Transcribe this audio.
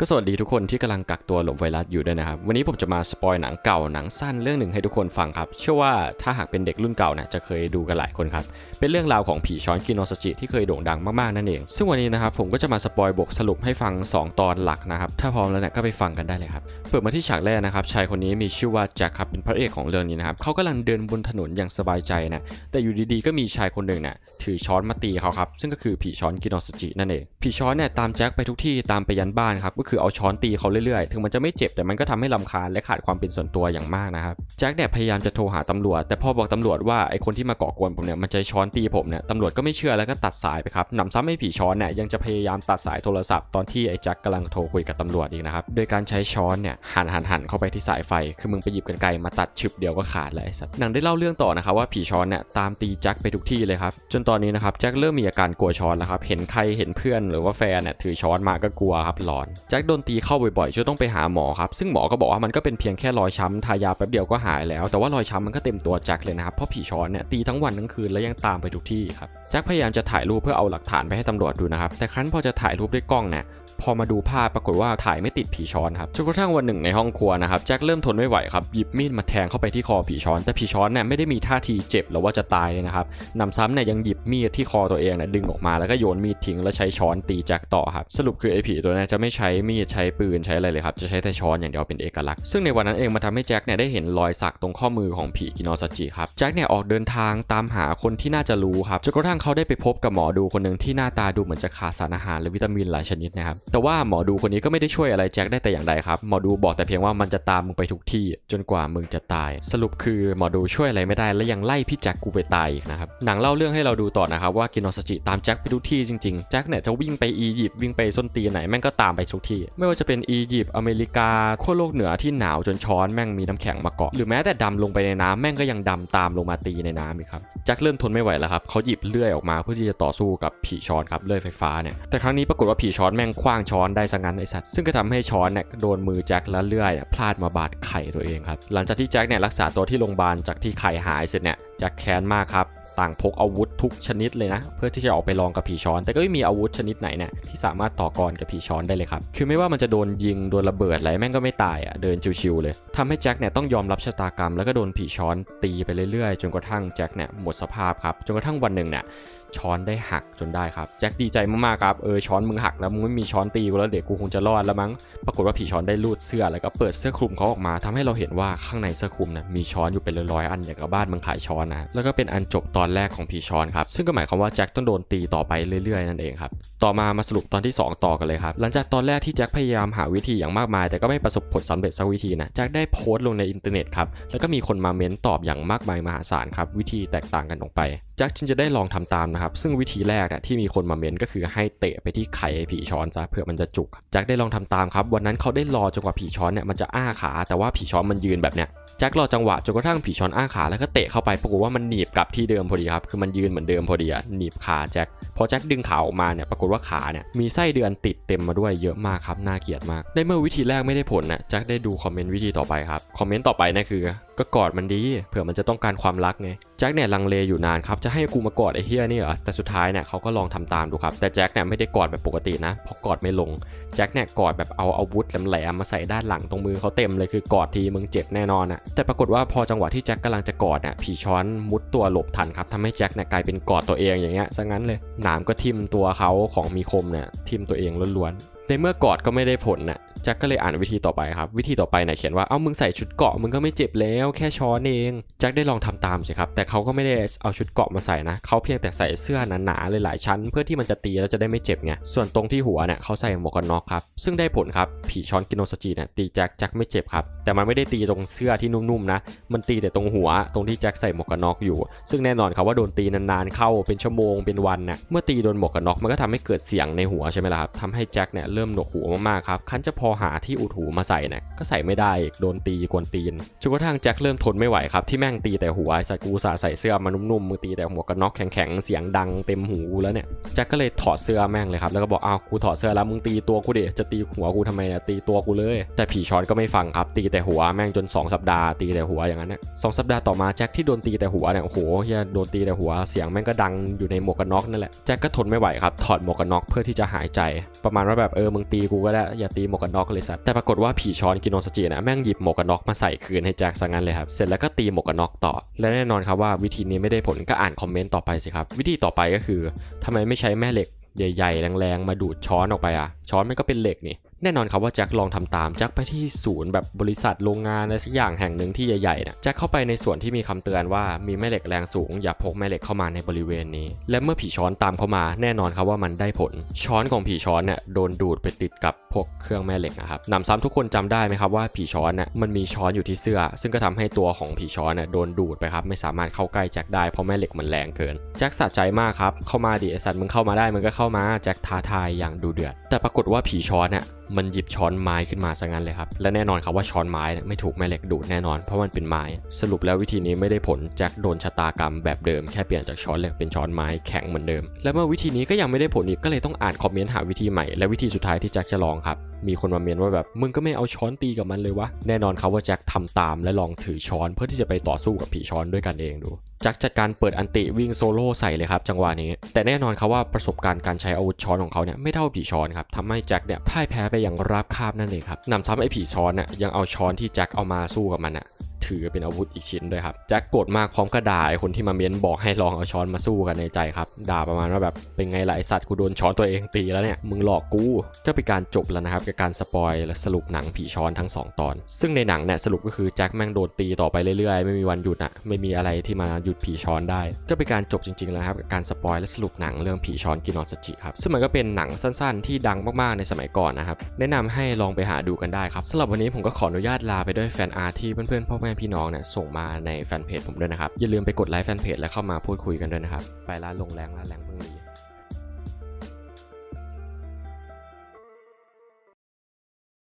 ก็สวัสดีทุกคนที่กำลังกักตัวหลบไวรัสอยู่ด้วยนะครับ วันนี้ผมจะมาสปอยหนังเก่าหนังสั้นเรื่องหนึ่งให้ทุกคนฟังครับ เชื่อว่าถ้าหากเป็นเด็กรุ่นเก่าเนี่ยจะเคยดูกันหลายคนครับ เป็นเรื่องราวของผีช้อนกินโนสจิที่เคยโด่งดังมากๆนั่นเอง ซึ่งวันนี้นะครับผมก็จะมาสปอยบทสรุปให้ฟัง 2 ตอนหลักนะครับ ถ้าพร้อมแล้วเนี่ยก็ไปฟังกันได้เลยครับ เปิดมาที่ฉากแรกนะครับชายคนนี้มีชื่อว่าแจ็คครับเป็นพระเอกของเรื่องนี้นะครับเขากำลังเดินบนถนนอย่างสบายใจนะ แต่อยู่ดีๆก็มีชายคนหนึ่งเนี่ยถือช้อนมาตีเขาครับซึ่งก็คือผีช้อนกินโนสจินั่นเองผีช้อนเนี่ยตามแจ็คไปทุกที่ตามไปยันบ้านครับก็คือเอาช้อนตีเขาเรื่อยๆ ถึงมันจะไม่เจ็บแต่มันก็ทำให้ลำคาญและขาดความเป็นส่วนตัวอย่างมากนะครับแจ็คเนี่ยพยายามจะโทรหาตำรวจ แต่พอบอกตำรวจว่าไอ้คนที่มาก่อกวนผมเนี่ยมันใช้ช้อนตีผมเนี่ยตำรวจก็ไม่เชื่อแล้วก็ตัดสายไปครับหนำซ้ำให้ผีช้อนเนี่ยยังจะพยายามตัดสายโทรศัพท์ตอนที่ไอ้แจ็คกำลังโทรคุยกับตำรวจอีกนะครับโดยการใช้ช้อนเนี่ยหันหันหันเข้าไปที่สายไฟ คือมึงไปหยิบกันไกลมาตัดชึบเดียวก็ขาดเลยไอ้สัตว์หนังได้เล่าเรื่องต่อนะครับว่าผีช้อนเนี่ยตามตีแจ็คไปทุกที่เลยครับจนตอนนี้นะครับแจ็คเริ่มมีอาการกลัวช้อนแล้วครับเห็นใครเห็นเพื่อนหรือว่าแฟนเนี่ยถือช้อนมาก็กลัวครับหลอนแจ็คโดนตีเข้าบ่อยๆจนต้องไปหาหมอครับ ซึ่งหมอก็บอกว่ามันก็เป็นเพียงแค่รอยช้ำทายาแป๊บเดียวก็หายแล้ว แต่ว่ารอยช้ำมันก็เต็มตัวแจ็คเลยนะครับเพราะผีช้อนเนี่ยตีทั้งวันทั้งคืนแล้วยังตามไปทุกที่ครับแจ็คพยายามจะถ่ายรูปเพื่อเอาหลักฐานไปให้ตำรวจดูนะครับแต่ครั้นพอจะถ่ายรูปด้วยกล้องเนี่ยพอมาดูภาพปรากฏว่าถ่ายไม่ติดผีช้อนครับจนกระทั่งวันหนึ่งในห้องครัวนะครับแจ็คเริ่มทนไม่ไหวครับหยิบมีดมาแทงเข้าไปที่คอผีช้อน แต่ผีช้อนเนี่ยไม่ได้มีท่าทีเจ็บหรือว่าจะตายเลยนะครับนำซ้ำเนี่ยยังหยิบมีดที่คอตัวเองเนี่ยดึงออกมาแล้วก็โยนมีดทิ้งแล้วใช้ช้อนตีแจ็คต่อครับสรุปคือไอ้ผีตัวนี้จะไม่ใช้มีดใช้ปืนใช้อะไรเลยครับ จะใช้แต่ช้อนอย่างเดียวเป็นเอกลักษณ์ ซึ่งในวันนั้นเองมันทำให้แจ็คเนี่ยได้เห็นรอยสักตรงข้อมือของผีกินอสจิครับ แจ็คเนี่ยออกเดินทางตามหาคนที่น่าจะรู้ครับ จนกระทั่งเขาได้ไปพบกับหมอดูคนหนึ่งที่หน้าตาดูเหมือนจะขาดสารอาหารและวิตามินหลายชนิดนะครับ แต่ว่าหมอดูคนนี้ก็ไม่ได้ช่วยอะไรแจ็คได้แต่อย่างใดครับ หมอดูบอกแต่เพียงว่ามันจะตามมึงไปทุกที่จนกว่ามึงจะตาย สรุปคือหมอดูช่วยอะไรไม่ได้และยังไล่พี่แจ็คกูไปตายนะครับ หนังเล่าเรื่องให้เราดูต่อนะครับว่ากินอสจิตามแจ็คไปทุกที่จริงๆแจ็คเนี่ยจะวิ่งไปอียิปต์วิ่งไปส้นตีไหนแม่งก็ตามไปทุกทีไม่ว่าจะเป็นอียิปต์อเมริกาขั้วโลกเหนือที่หนาวจนช้อนแม่งมีน้ำแข็งมาเกาะหรือแม้แต่ดำลงไปในน้ำแม่งก็ยังดำตามลงมาตีในน้ำอีกครับแจ็คเริ่มทนไม่ไหวแล้วครับเขาหยิบเลื่อยออกมาเพื่อที่จะต่อสู้กับผีช้อนครับเลื่อยไฟฟ้าเนี่ยแต่ครั้งนี้ปรากฏว่าผีช้อนแม่งคว้างช้อนได้ซะงั้นไอ้สัตว์ซึ่งก็ทำให้ช้อนเนี่ยโดนมือแจ็คและเลื่อยพลาดมาบาดไข่ตัวเองครับหลังจากที่แจ็คเนี่ยรักษาตัวที่โรงพยาบาลจากที่ไข่หายเสร็จเนี่ยแจ็คแค้นมากครับ ต่างพกอาวุธทุกชนิดเลยนะ เพื่อที่จะออกไปลองกับผีช้อน แต่ก็ไม่มีอาวุธชนิดไหนเนี่ยที่สามารถต่อกรกับผีช้อนได้เลยครับ คือไม่ว่ามันจะโดนยิงโดนระเบิดอะไรแม่งก็ไม่ตายอะเดินชิวๆเลยทำให้แจ็คเนี่ยต้องยอมรับชะตากรรมแล้วก็โดนผีช้อนตีไปเรื่อยๆ จนกระทั่งแจ็คเนี่ยหมดสภาพครับจนกระทั่งวันหนึ่งเนี่ย ช้อนได้หักจนได้ครับแจ็คดีใจมากๆครับเออช้อนมึงหักแล้วมึงไม่มีช้อนตีกูแล้วเด็กกูคงจะรอดแล้วมั้งปรากฏว่าผีช้อนได้ลูดเสื้อแล้วก็เปิดเสื้อคลุมเขาออกมาทำให้เราเห็นว่าข้างในเสื้อคลุมนะมีช้อนอยู่เป็นร้อยๆอันอย่างกับบ้านมึงขายช้อนนะแล้วก็เป็นอันจบตอนแรกของผีช้อนครับซึ่งก็หมายความว่าแจ็คต้องโดนตีต่อไปเรื่อยๆนั่นเองครับต่อมามาสรุปตอนที่ 2 ต่อกันเลยครับหลังจากตอนแรกที่แจ็คพยายามหาวิธีอย่างมากมาย แต่ก็ไม่ประสบผลสำเร็จสักวิธีนะแจ็คได้โพสต์ลงในอินเทอร์เน็ตครับแล้วก็มีคนมาเม้นตอบอย่างมากมายมหาศาลครับวิธีแตกต่างกันออกไปแจ็คจึงจะได้ลองทำตามนะครับซึ่งวิธีแรกเนี่ยที่มีคนมาเม้นก็คือให้เตะไปที่ไข่ผีช้อนซะเพื่อมันจะจุกแจ็คได้ลองทำตามครับวันนั้นเขาได้รอจนกว่าผีช้อนเนี่ยมันจะอ้าขา แต่ว่าผีช้อนมันยืนแบบเนี้ยแจ็ครอจังหวะจนกระทั่งผีช้อนอ้าขาแล้วก็เตะเข้าไปปรากฏว่ามันหนีบกลับที่เดิมพอดีครับคือมันยืนเหมือนเดิมพอดีอะหนีบขาแจ็คพอแจ็คดึงขาออกมาเนี่ยปรากฏว่าขาเนี่ยมีไส้เดือนติดเต็มมาด้วยเยอะมากครับน่าเกลียดมากในเมื่อวิธีแรกไม่ได้ผลนะแจ็คได้ดูคอมเมนต์วิธีต่อไปครับคอมเมนต์ต่อไปนั่นคือก็กอดมันดีเผื่อมันจะต้องการความรักไงแจ็คเนี่ยลังเลอยู่นานครับจะให้กูมากอดไอ้เฮียนี่เหรอแต่สุดท้ายเนี่ยเขาก็ลองทำตามดูครับแต่แจ็คเนี่ยไม่ได้กอดแบบปกตินะเพราะกอดไม่ลงแจ็คเนี่ยกอดแบบเอาอาวุธแหลมๆมาใส่ด้านหลังตรงมือเขาเต็มเลยคือกอดทีมึงเจ็บแน่นอนอะแต่ปรากฏว่าพอจังหวะที่แจ็คกำลังจะกอดเนี่ยผีช้อนมุดตัวหลบทันครับทำให้แจ็คเนี่ยกลายเป็นกอดตัวเองอย่างเงี้ยซะงั้นเลยหนามก็ทิ่มตัวเขาของมีคมเนี่ยทิ่มตัวเองล้วนๆในเมื่อกอดก็ไม่ได้ผลน่ะ แจ็คก็เลยอ่านวิธีต่อไปครับ วิธีต่อไปเนี่ยเขียนว่า เอ้ามึงใส่ชุดเกาะมึงก็ไม่เจ็บแล้วแค่ช้อนเอง แจ็คได้ลองทำตามสิครับ แต่เขาก็ไม่ได้เอาชุดเกาะมาใส่นะ เขาเพียงแต่ใส่เสื้อหนาๆหลายๆชั้น เพื่อที่มันจะตีแล้วจะได้ไม่เจ็บไง ส่วนตรงที่หัวเนี่ยเขาใส่หมวกกันน็อกครับ ซึ่งได้ผลครับ ผีช้อนกินโนสจิเนี่ยตีแจ็คแจ็คไม่เจ็บครับ แต่มันไม่ได้ตีตรงเสื้อที่นุ่มๆนะ มันตีแต่ตรงหัว ตรงที่แจ็คใส่หมวกกันน็อกอยู่ ซึ่งแน่นอนครับว่าโดนตีนานๆเข้าเป็นชั่วโมงเป็นวันน่ะเมื่อตีโดนหมวกกันน็อกมันก็ทำให้เกิดเสียงในหัวใช่ไหมล่ะครับทำให้แจ็คเนี่ยเริ่มหนวกหูมากๆครับคันจะพอหาที่อุดหูมาใส่เนี่ยก็ใส่ไม่ได้อีกโดนตีกวนตีนจนกระทั่งแจ็คเริ่มทนไม่ไหวครับที่แม่งตีแต่หัวไอ้สัตว์กูสาใส่เสื้อมานุ่มๆมือตีแต่หัวกันน็อกแข็งๆเสียงดังเต็มหูกูแล้วเนี่ยแจ็คก็เลยถอดเสื้อแม่งเลยครับแล้วก็บอกอ้าวกูถอดเสื้อแล้วมึงตีตัวกูดิจะตีหัวกูทำไมเนี่ยตีตัวกูเลย แต่ผีช้อนก็ไม่ฟังครับตีแต่หัวแม่งจน 2 สัปดาห์ตีแต่หัวอย่างนั้นนะสองสัปดาห์ต่อมาแจ็คที่โดนตีแต่หัวเนี่ยโอ้โหเฮียโดนตีแต่หัวเสียงแม่งก็ดังอยู่ในหมวกกันน็อกนั่นแหละแจ็คก็ทนไม่ไหวครับถอดหมวกกันน็อกเพื่อที่จะหายใจ ประมาณว่าแบบเออมึงตีกูก็ได้อย่าตีหมวกกันน็อกเลยสัตว์แต่ปรากฏว่าผีช้อนกินโนสจินะแม่งหยิบหมวกกันน็อกมาใส่คืนให้แจ็คซะงั้นเลยครับเสร็จแล้วก็ตีหมวกกันน็อกต่อ และแน่นอนครับว่าวิธีนี้ไม่ได้ผลก็อ่านคอมเมนต์ต่อไปสิครับวิธีต่อไปก็คือทำไมไม่ใช้แม่เหล็กใหญ่ๆแรงๆมาดูดช้อนออกไปอะช้อนมันก็เป็นเหล็กนี่ แน่นอนครับว่าแจ็คลองทำตามแจ็คไปที่ศูนย์แบบบริษัทโรงงานอะไรสักอย่างแห่งหนึ่งที่ใหญ่ๆเนี่ยแจ็คเข้าไปในส่วนที่มีคำเตือนว่ามีแม่เหล็กแรงสูง อย่าพกแม่เหล็กเข้ามาในบริเวณนี้ และเมื่อผีช้อนตามเข้ามาแน่นอนครับว่ามันได้ผล ช้อนของผีช้อนเนี่ยโดนดูดไปติดกับพวกเครื่องแม่เหล็กนะครับนำซ้ำทุกคนจำได้ไหมครับว่าผีช้อนเนี่ยมันมีช้อนอยู่ที่เสื้อ ซึ่งก็ทำให้ตัวของผีช้อนเนี่ยโดนดูดไปครับไม่สามารถเข้าใกล้แจ็คได้เพราะแม่เหล็กมันแรงเกินแจ็คสะใจมากครับเข้ามาดิไอสัตว์มึงเข้ามาได้มึงก็เข้ามาแจ็คท้าทายอย่างดูเดือดแต่ปรากฏว่าผีช้อนเนี่ยมันหยิบช้อนไม้ขึ้นมาซะงั้นเลยครับ และแน่นอนครับว่าช้อนไม้เนี่ยไม่ถูกแม่เหล็กดูดแน่นอนเพราะมันเป็นไม้ สรุปแล้ววิธีนี้ไม่ได้ผลแจ็คโดนชะตากรรมแบบเดิมแค่เปลี่ยนจากช้อนเหล็กเป็นช้อนไม้แข็งเหมือนเดิม และเมื่อวิธีนี้ก็ยังไม่ได้ผลอีกก็เลยต้องอ่านคอมเมนต์หาวิธีใหม่และวิธีสุดท้ายที่แจ็คจะลองครับมีคนมาเมนว่าแบบมึงก็ไม่เอาช้อนตีกับมันเลยวะแน่นอนครับว่าแจ็คทำตามและลองถือช้อนเพื่อที่จะไปต่อสู้กับผีช้อนด้วยกันเองดูแจ็คจัดการเปิดอันติวิ่งโซโล่ใส่เลยครับจังหวะนี้ แต่แน่นอนครับว่าประสบการณ์การใช้อาวุธช้อนของเขาเนี่ยไม่เท่าผีช้อนครับทำให้แจ็คเนี่ยพ่ายแพ้ไปไปอย่างราบคาบนั่นเองครับนำซ้ำไอ้ผีช้อนเนี่ยยังเอาช้อนที่แจ็คเอามาสู้กับมันน่ะ ถือเป็นอาวุธอีกชิ้นด้วยครับแจ็คโกรธมากพร้อมกระดาไอ้คนที่มาเม้นบอกให้ลองเอาช้อนมาสู้กันในใจครับ ด่าประมาณว่าแบบเป็นไงล่ะไอสัตว์กูโดนช้อนตัวเองตีแล้วเนี่ยมึงหลอกกูก็เป็นการจบแล้วนะครับกับการสปอยและสรุปหนังผีช้อนทั้งสองตอน ซึ่งในหนังเนี่ยสรุปก็คือแจ็คแม่งโดนตีต่อไปเรื่อยๆ ไม่มีวันหยุดอะไม่มีอะไรที่มาหยุดผีช้อนได้ ก็เป็นการจบจริงๆแล้วครับกับการสปอยและสรุปหนังเรื่องผีช้อนกินอนสจิครับซึ่งมันก็เป็นหนังสั้นๆ ที่ดังมากๆในสมัยก่อนนะครับแนะนำให้ลองไปหาดูกันได้ครับสำหรับวันนี้ผมก็ขออนุญาตลาไปด้วยแฟนอาร์ที่เพื่อนๆพ่อแม่พี่น้องเนี่ยส่งมาในแฟนเพจผมด้วยนะครับ อย่าลืมไปกดไลค์แฟนเพจและเข้ามาพูดคุยกันด้วยนะครับ ไปร้านลงแรงละแรงเพิ่ง